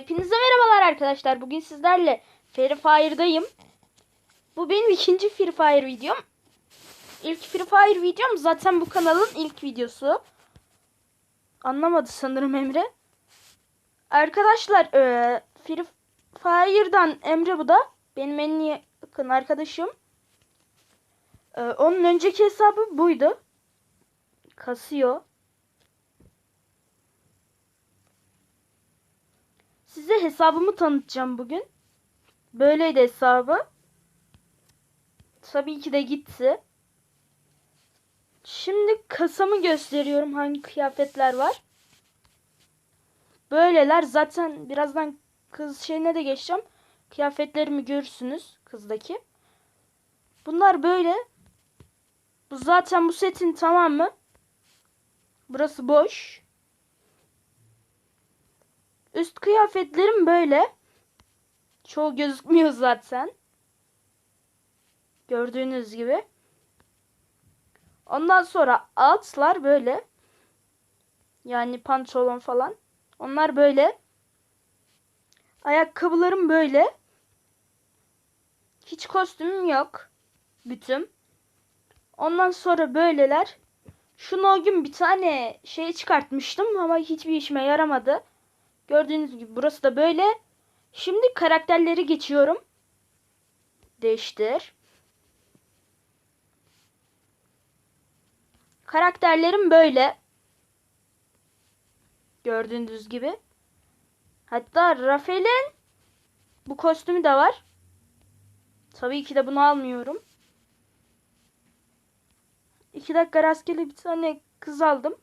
Hepinize merhabalar arkadaşlar. Bugün sizlerle Free Fire'dayım. Bu benim ikinci Free Fire videom. İlk Free Fire videom zaten bu kanalın ilk videosu. Anlamadı sanırım Emre. Arkadaşlar eee Free Fire'dan Emre bu da. Benim en yakın arkadaşım. Eee, onun önceki hesabı buydu. Kasıyor. Size hesabımı tanıtacağım bugün. Böyleydi hesabı. Tabii ki de gitti. Şimdi kasamı gösteriyorum hangi kıyafetler var. Böyleler zaten birazdan kız şeyine de geçeceğim. Kıyafetlerimi görürsünüz kızdaki. Bunlar böyle. Bu zaten bu setin tamamı. Burası boş. Üst kıyafetlerim böyle. Çoğu gözükmüyor zaten. Gördüğünüz gibi. Ondan sonra altlar böyle. Yani pantolon falan. Onlar böyle. Ayakkabılarım böyle. Hiç kostümüm yok. Bütün. Ondan sonra böyleler. Şunu o gün bir tane şey çıkartmıştım ama hiçbir işime yaramadı. Gördüğünüz gibi burası da böyle. Şimdi karakterleri geçiyorum. Değiştir. Karakterlerim böyle. Gördüğünüz gibi. Hatta Rafael'in bu kostümü de var. Tabii ki de bunu almıyorum. İki dakika rastgele bir tane kız aldım.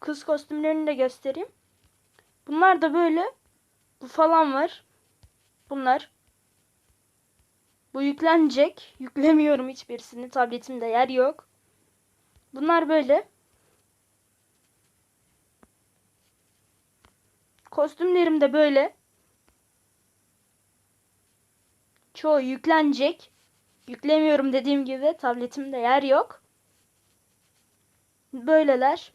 Kız kostümlerini de göstereyim. Bunlar da böyle. Bu falan var. Bunlar. Bu yüklenecek. Yüklemiyorum hiçbirisini. Tabletimde yer yok. Bunlar böyle. Kostümlerim de böyle. Çoğu yüklenecek. Yüklemiyorum dediğim gibi tabletimde yer yok. Böyleler.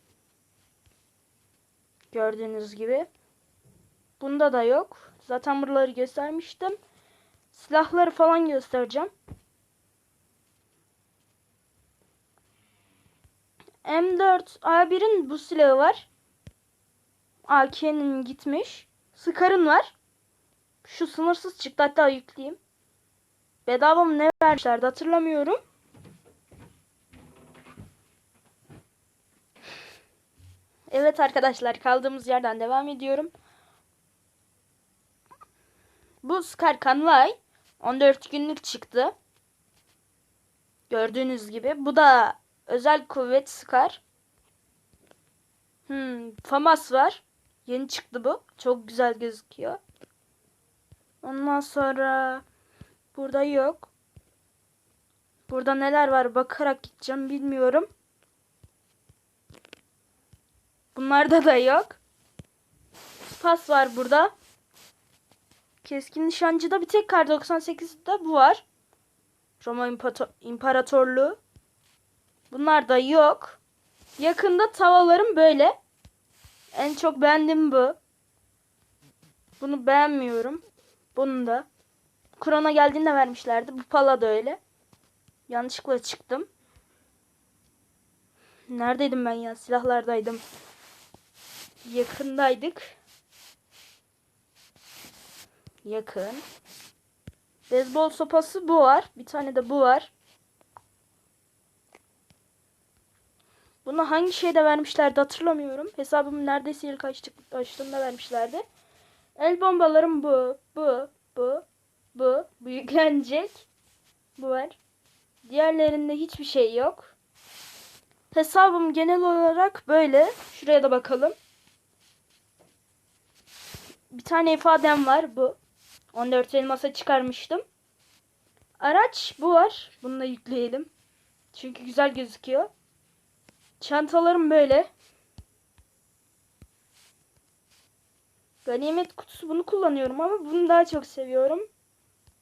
Gördüğünüz gibi. Bunda da yok. Zaten buraları göstermiştim. Silahları falan göstereceğim. M4 A1'in bu silahı var. AK'nin gitmiş. Scar'ın var. Şu sınırsız çıktı hatta yükleyeyim. Bedava mı ne vermişlerdi hatırlamıyorum. Evet arkadaşlar kaldığımız yerden devam ediyorum. Bu Scar Kanlay 14 günlük çıktı. Gördüğünüz gibi. Bu da özel kuvvet Scar. Hmm, Famas var. Yeni çıktı bu. Çok güzel gözüküyor. Ondan sonra burada yok. Burada neler var bakarak gideceğim bilmiyorum. Bunlarda da yok. Pas var burada. Keskin nişancıda bir tek kar 98'de bu var. Roma İmpato İmparatorluğu. Bunlar da yok. Yakında tavalarım böyle. En çok beğendim bu. Bunu beğenmiyorum. Bunu da. Korona geldiğinde vermişlerdi. Bu pala da öyle. Yanlışlıkla çıktım. Neredeydim ben ya? Silahlardaydım. Yakındaydık. Yakın. Beyzbol sopası bu var. Bir tane de bu var. Bunu hangi şeyde vermişlerdi hatırlamıyorum. Hesabımı neredeyse ilk açtık, açtığımda vermişlerdi. El bombalarım bu, bu, bu, bu. Bu. Bu var. Diğerlerinde hiçbir şey yok. Hesabım genel olarak böyle. Şuraya da bakalım. Bir tane ifadem var bu. 14 elmasa çıkarmıştım. Araç bu var. Bunu da yükleyelim. Çünkü güzel gözüküyor. Çantalarım böyle. Ganimet kutusu bunu kullanıyorum ama bunu daha çok seviyorum.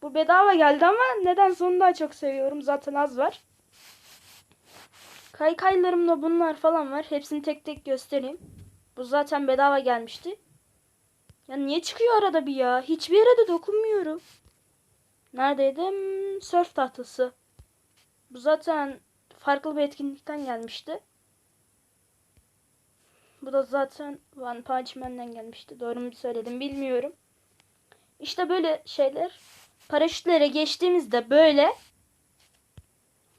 Bu bedava geldi ama neden onu daha çok seviyorum. Zaten az var. Kaykaylarımda bunlar falan var. Hepsini tek tek göstereyim. Bu zaten bedava gelmişti. Ya niye çıkıyor arada bir ya? Hiçbir yere de dokunmuyorum. Neredeydim? Surf tahtası. Bu zaten farklı bir etkinlikten gelmişti. Bu da zaten One Punch Man'den gelmişti. Doğru mu söyledim bilmiyorum. İşte böyle şeyler. Paraşütlere geçtiğimizde böyle.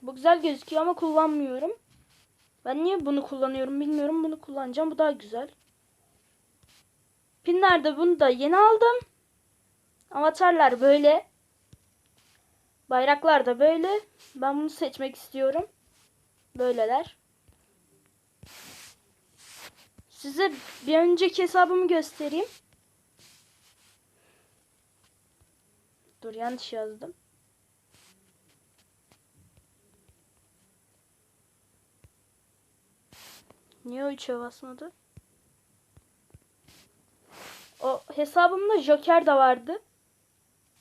Bu güzel gözüküyor ama kullanmıyorum. Ben niye bunu kullanıyorum bilmiyorum. Bunu kullanacağım. Bu daha güzel. Pinlerde bunu da yeni aldım. Avatarlar böyle. Bayraklar da böyle. Ben bunu seçmek istiyorum. Böyleler. Size bir önceki hesabımı göstereyim. Dur yanlış yazdım. Niye o üçe basmadı? O hesabımda Joker de vardı.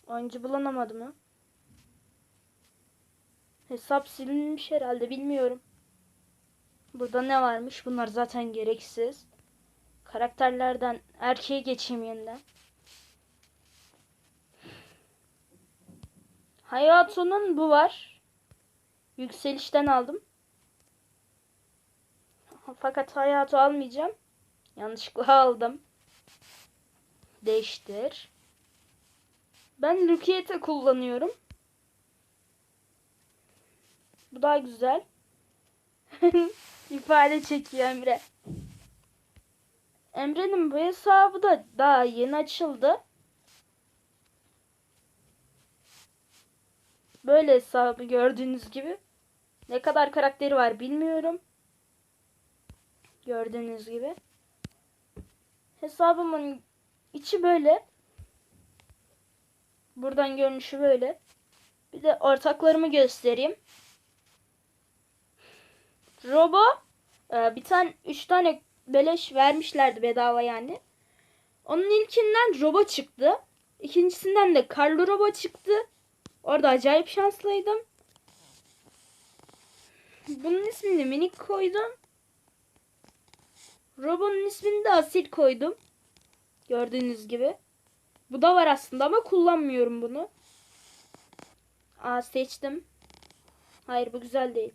Oyuncu bulunamadı mı? Hesap silinmiş herhalde bilmiyorum. Burada ne varmış? Bunlar zaten gereksiz. Karakterlerden erkeğe geçeyim yeniden. Hayato'nun bu var. Yükselişten aldım. Fakat Hayato almayacağım. Yanlışlıkla aldım. Değiştir. Ben Rukiet'e kullanıyorum. Bu daha güzel. İfade çekiyor Emre. Emre'nin bu hesabı da daha yeni açıldı. Böyle hesabı gördüğünüz gibi. Ne kadar karakteri var bilmiyorum. Gördüğünüz gibi. Hesabımın içi böyle. Buradan görünüşü böyle. Bir de ortaklarımı göstereyim. Robo e, bir tane 3 tane beleş vermişlerdi bedava yani. Onun ilkinden Robo çıktı. İkincisinden de Carlo Robo çıktı. Orada acayip şanslıydım. Bunun ismini minik koydum. Robo'nun ismini de asil koydum. Gördüğünüz gibi. Bu da var aslında ama kullanmıyorum bunu. Aa seçtim. Hayır bu güzel değil.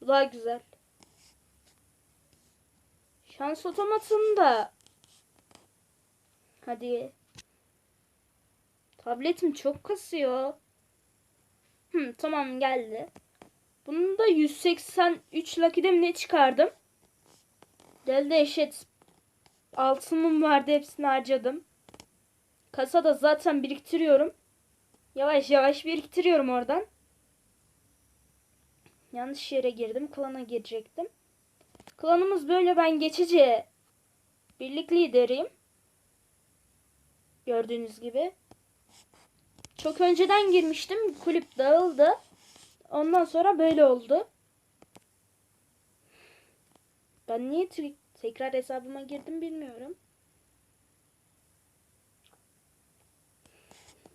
Bu daha güzel. Şans otomatında. Hadi. Tabletim çok kasıyor. Hı, tamam geldi. Bunu da 183 Lucky'de ne çıkardım? Delde eşit. Altınım vardı hepsini harcadım. Kasada zaten biriktiriyorum. Yavaş yavaş biriktiriyorum oradan. Yanlış yere girdim. Klana girecektim. Klanımız böyle ben geçici birlik lideriyim. Gördüğünüz gibi. Çok önceden girmiştim. Kulüp dağıldı. Ondan sonra böyle oldu. Ben niye tekrar hesabıma girdim bilmiyorum.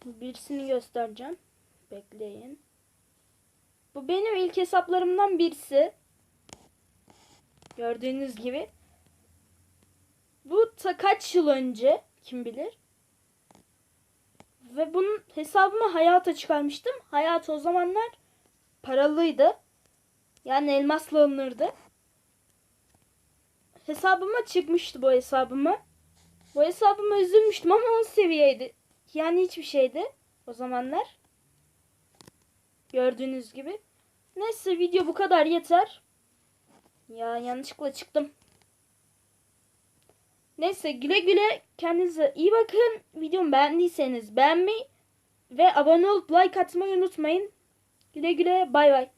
Birisini göstereceğim. Bekleyin. Bu benim ilk hesaplarımdan birisi. Gördüğünüz gibi. Bu ta kaç yıl önce kim bilir. Ve bunun hesabımı hayata çıkarmıştım. Hayat o zamanlar paralıydı. Yani elmasla alınırdı. Hesabıma çıkmıştı bu hesabıma. Bu hesabıma üzülmüştüm ama 10 seviyeydi. Yani hiçbir şeydi o zamanlar. Gördüğünüz gibi. Neyse video bu kadar yeter. Ya yanlışlıkla çıktım. Neyse güle güle kendinize iyi bakın. Videomu beğendiyseniz beğenmeyi ve abone olup like atmayı unutmayın. Güle güle bay bay.